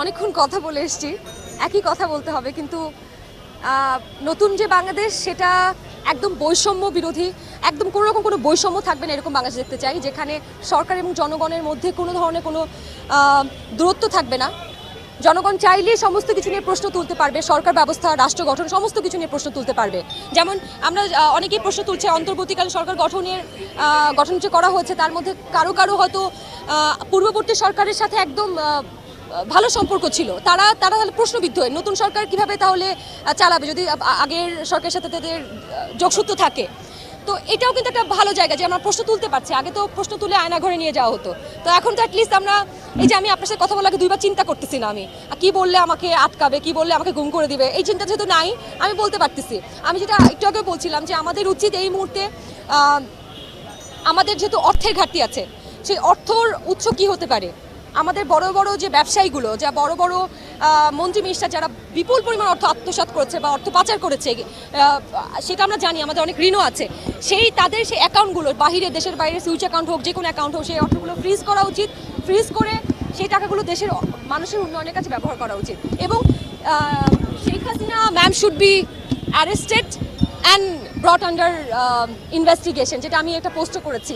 অনেকক্ষণ কথা বলে এসেছি। একই কথা বলতে হবে, কিন্তু নতুন যে বাংলাদেশ, সেটা একদম বৈষম্য বিরোধী, একদম কোনো রকম কোনো বৈষম্য থাকবে না এরকম বাংলাদেশ দেখতে চাই, যেখানে সরকার এবং জনগণের মধ্যে কোনো ধরনের কোনো দূরত্ব থাকবে না। জনগণ চাইলে সমস্ত কিছু নিয়ে প্রশ্ন তুলতে পারবে, সরকার ব্যবস্থা, রাষ্ট্র গঠন, সমস্ত কিছু নিয়ে প্রশ্ন তুলতে পারবে। যেমন, আমরা অনেকেই প্রশ্ন তুলছে, অন্তর্বর্তীকালীন সরকার গঠনের গঠন যে করা হয়েছে, তার মধ্যে কারও কারও হয়তো পূর্ববর্তী সরকারের সাথে একদম ভালো সম্পর্ক ছিল। তারা তারা তাহলে প্রশ্নবিদ্ধ হয়, নতুন সরকার কীভাবে তাহলে চালাবে যদি আগের সরকারের সাথে তাদের যোগসূত্র থাকে। তো এটাও কিন্তু একটা ভালো জায়গা যে আমরা প্রশ্ন তুলতে পারছি। আগে তো প্রশ্ন তুলে আয়না ঘরে নিয়ে যাওয়া হতো। তো এখন তো অ্যাটলিস্ট আমরা, এই যে আমি আপনার সাথে কথা বলাকে দুইবার চিন্তা করতেছি না আমি। কি বললে আমাকে আটকাবে, কি বললে আমাকে গুম করে দিবে? এই চিন্তা যেহেতু নাই, আমি বলতে পারতেছি। আমি যেটা একটু আগে বলছিলাম যে আমাদের উচিত এই মুহূর্তে আমাদের যেহেতু অর্থের ঘাটতি আছে, সেই অর্থর উৎস কি হতে পারে? আমাদের বড় বড় যে ব্যবসায়ীগুলো, যা বড় বড় মন্ত্রী মিনিস্টার যারা বিপুল পরিমাণ অর্থ আত্মসাৎ করেছে বা অর্থ পাচার করেছে সেটা আমরা জানি, আমাদের অনেক ঋণও আছে। সেই তাদের সেই অ্যাকাউন্টগুলো, বাহিরে, দেশের বাইরে, সুইচ অ্যাকাউন্ট হোক যে কোনো অ্যাকাউন্ট হোক, সেই অর্থগুলো ফ্রিজ করা উচিত। ফ্রিজ করে সেই টাকাগুলো দেশের মানুষের উন্নয়নের কাছে ব্যবহার করা উচিত। এবং Sheikh Hasina ma'am should be arrested and brought under investigation যেটা আমি একটা পোস্টও করেছি।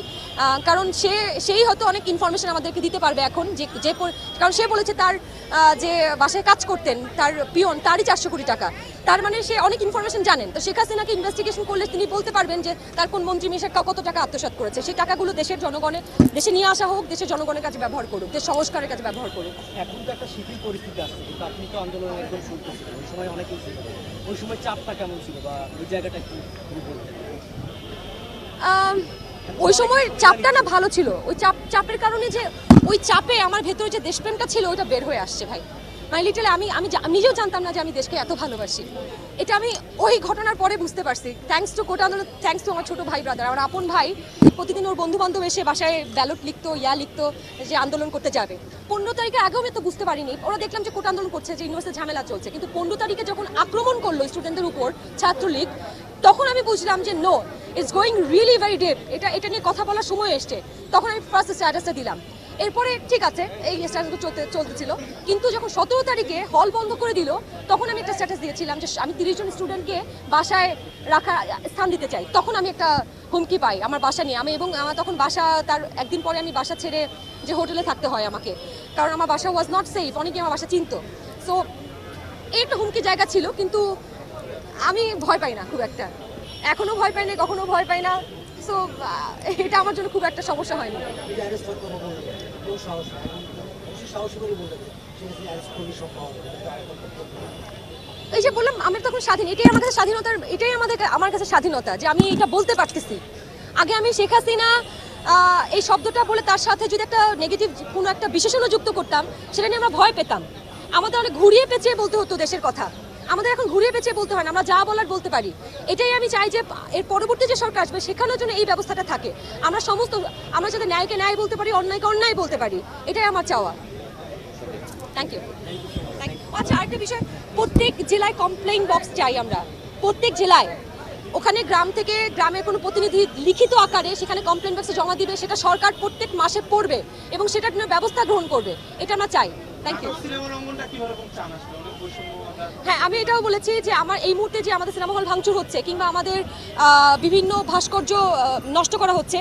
কারণ সে সেই হয়তো অনেক ইনফরমেশন আমাদেরকে দিতে পারবে এখন যে যে কারণ সে বলেছে তার যে বাসায় কাজ করতেন তার পিয়ন তারই চারশো কোটি টাকা। তার মানে সে অনেক ইনফরমেশন জানেন। তো শেখ হাসিনাকে ইনভেস্টিগেশন করলে তিনি বলতে পারবেন যে তার কোন মন্ত্রী মিশার কত টাকা আত্মসাৎ করেছে? সেই টাকাগুলো দেশের জনগণের দেশে নিয়ে আসা হোক দেশের জনগণের কাছে ব্যবহার করুক দেশ সংস্কারের কাছে ব্যবহার করুক। এখন তো একটা শিথিল পরিস্থিতি আসছে কিন্তু আপনি তো আন্দোলন একদম শুরু করছিলেন ওই সময় অনেকেই ওই সময় চাপটা কেমন ছিল বা ওই জায়গাটা আম, ওই সময় চাপটা না ভালো ছিল। ওই চাপ, চাপের কারণে যে, ওই চাপে আমার ভেতরে যে দেশপ্রেমটা ছিল, ওইটা বের হয়ে আসছে ভাই। মানে লিটারালি আমি আমি নিজেও জানতাম না যে আমি দেশকে এত ভালোবাসি। এটা আমি ওই ঘটনার পরে বুঝতে পারছি। থ্যাঙ্কস টু কোটা আন্দোলন থ্যাঙ্কস টু আমার ছোট ভাই ব্রাদার আমার আপন ভাই, প্রতিদিন ওর বন্ধু বান্ধব এসে বাসায় ব্যালট লিখতো, ইয়া লিখতো যে আন্দোলন করতে যাবে। পনেরো তারিখে আগেও আমি তো বুঝতে পারিনি। ওরা দেখলাম যে কোটা আন্দোলন করছে, যে ইউনিভার্সিটি ঝামেলা চলছে। কিন্তু পনেরো তারিখে যখন আক্রমণ করল স্টুডেন্টদের উপর ছাত্রলীগ তখন আমি বুঝলাম যে no it's going really very deep এটা এটা নিয়ে কথা বলার সময় এসছে। তখন আমি ফার্স্ট স্ট্যাটাসটা দিলাম। এরপরে ঠিক আছে, এই স্ট্যাটাসগুলো চলতে চলতেছিল। কিন্তু যখন সতেরো তারিখে হল বন্ধ করে দিল, তখন আমি একটা স্ট্যাটাস দিয়েছিলাম যে আমি তিরিশ জন স্টুডেন্টকে বাসায় রাখা স্থান দিতে চাই। তখন আমি একটা হুমকি পাই আমার বাসা নিয়ে। আমি এবং আমার তখন বাসা তার একদিন পরে আমি বাসা ছেড়ে যে হোটেলে থাকতে হয় আমাকে। কারণ আমার বাসা ওয়াজ নট সেফ অনেকে আমার বাসা চিনত। সো এই একটা হুমকি জায়গা ছিল। কিন্তু আমি ভয় পাই না খুব একটা। এখনও ভয় পাই না, কখনো ভয় পাই না। সো এটা আমার জন্য খুব একটা সমস্যা হয়নি এই যে অ্যারেস্ট হওয়ার কথা বললেন কেউ সাহস নাই অবশ্যই সাহস করে বললেন ঠিক আছে অ্যারেস্ট করলে সব পাওয়া যাবে কিন্তু আরেকটা কথা বললেন। এই যে বললাম আমি তখন স্বাধীন, এটাই আমার কাছে স্বাধীনতার, এটাই আমাদের আমার কাছে স্বাধীনতা যে আমি এটা বলতে পারতেছি। আগে আমি শেখ হাসিনা এই শব্দটা বলে তার সাথে যদি একটা নেগেটিভ কোনো একটা বিশেষণ যুক্ত করতাম, সেটা নিয়ে আমরা ভয় পেতাম। আমাদের অনেক ঘুরিয়ে পেঁচিয়ে বলতে হতো দেশের কথা। আমাদের এখন ঘুরিয়ে পেঁচিয়ে বলতে হয় না, আমরা যা বলার বলতে পারি। এটাই আমি চাই যে এর পরবর্তী যে সরকার আসবে সেখানের জন্য এই ব্যবস্থাটা থাকে। আমরা সমস্ত, আমরা যাতে ন্যায়কে ন্যায় বলতে পারি, অন্যায়কে অন্যায় বলতে পারি, এটাই আমার চাওয়া। থ্যাংক ইউ আচ্ছা আরেকটা বিষয়, প্রত্যেক জেলায় কমপ্লেইন বক্স চাই আমরা। প্রত্যেক জেলায়। ওখানে গ্রাম থেকে গ্রামের কোনো প্রতিনিধি লিখিত আকারে সেখানে কমপ্লেন বক্সে জমা দিবে, সেটা সরকার প্রত্যেক মাসে পড়বে এবং সেটার জন্য ব্যবস্থা গ্রহণ করবে, এটা আমরা চাই। হ্যাঁ আমি এটাও বলেছি যে আমার এই মুহূর্তে যে আমাদের সিনেমা হল ভাঙচুর হচ্ছে কিংবা আমাদের আহ, বিভিন্ন ভাস্কর্য নষ্ট করা হচ্ছে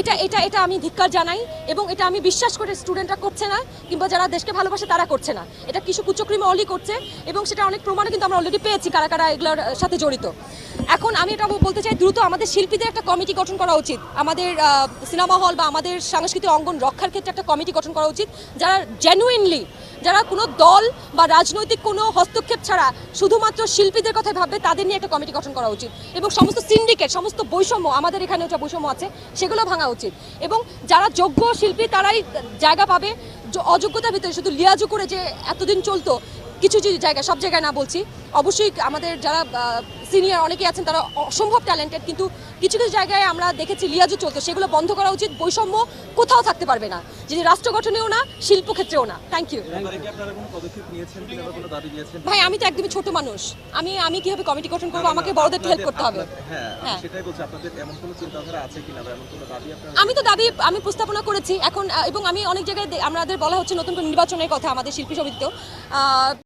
এটা এটা এটা আমি ধিক্কার জানাই এবং এটা আমি বিশ্বাস করে স্টুডেন্টরা করছে না কিংবা যারা দেশকে ভালোবাসে তারা করছে না। এটা কিছু কুচক্রিম অলি করছে এবং সেটা অনেক প্রমাণও কিন্তু আমরা অলরেডি পেয়েছি কারা কারা এগুলোর সাথে জড়িত। এখন আমি এটা বলতে চাই, দ্রুত আমাদের শিল্পীদের একটা কমিটি গঠন করা উচিত। আমাদের সিনেমা হল বা আমাদের সাংস্কৃতিক অঙ্গন রক্ষার ক্ষেত্রে একটা কমিটি গঠন করা উচিত, যারা জেনুইনলি যারা কোনো দল বা রাজনৈতিক কোনো হস্তক্ষেপ ছাড়া শুধুমাত্র শিল্পীদের কথা ভাববে, তাদের নিয়ে একটা কমিটি গঠন করা উচিত। এবং সমস্ত সিন্ডিকেট সমস্ত বৈষম্য, আমাদের এখানে যে বৈষম্য আছে, সেগুলো ভাঙা উচিত। এবং যারা যোগ্য শিল্পী, তারাই জায়গা পাবে। অযোগ্যতার ভিতরে শুধু লিয়াজু করে যে এতদিন চলতো, কিছু কিছু জায়গায় সব জায়গায় না বলছি, অবশ্যই আমাদের যারা সিনিয়র অনেকেই আছেন তারা অসম্ভব ট্যালেন্টেড কিন্তু কিছু কিছু জায়গায় আমরা দেখেছি লিয়াজও চলতো সেগুলো বন্ধ করা উচিত বৈষম্য কোথাও থাকতে পারবে না। যদি রাষ্ট্র গঠনেও না শিল্প ক্ষেত্রেও না থ্যাংক ইউ ভাই আমি তো একদমই ছোট মানুষ। আমি আমি কীভাবে কমিটি গঠন করব? আমাকে বড়দের হেল্প করতে হবে। হ্যাঁ আমি হ্যাঁ। আমি তো দাবি আমি প্রস্তাবনা করেছি। এখন এবং আমি অনেক জায়গায় আমাদের বলা হচ্ছে নতুন করে নির্বাচনের কথা আমাদের শিল্পী সমিতিতেও।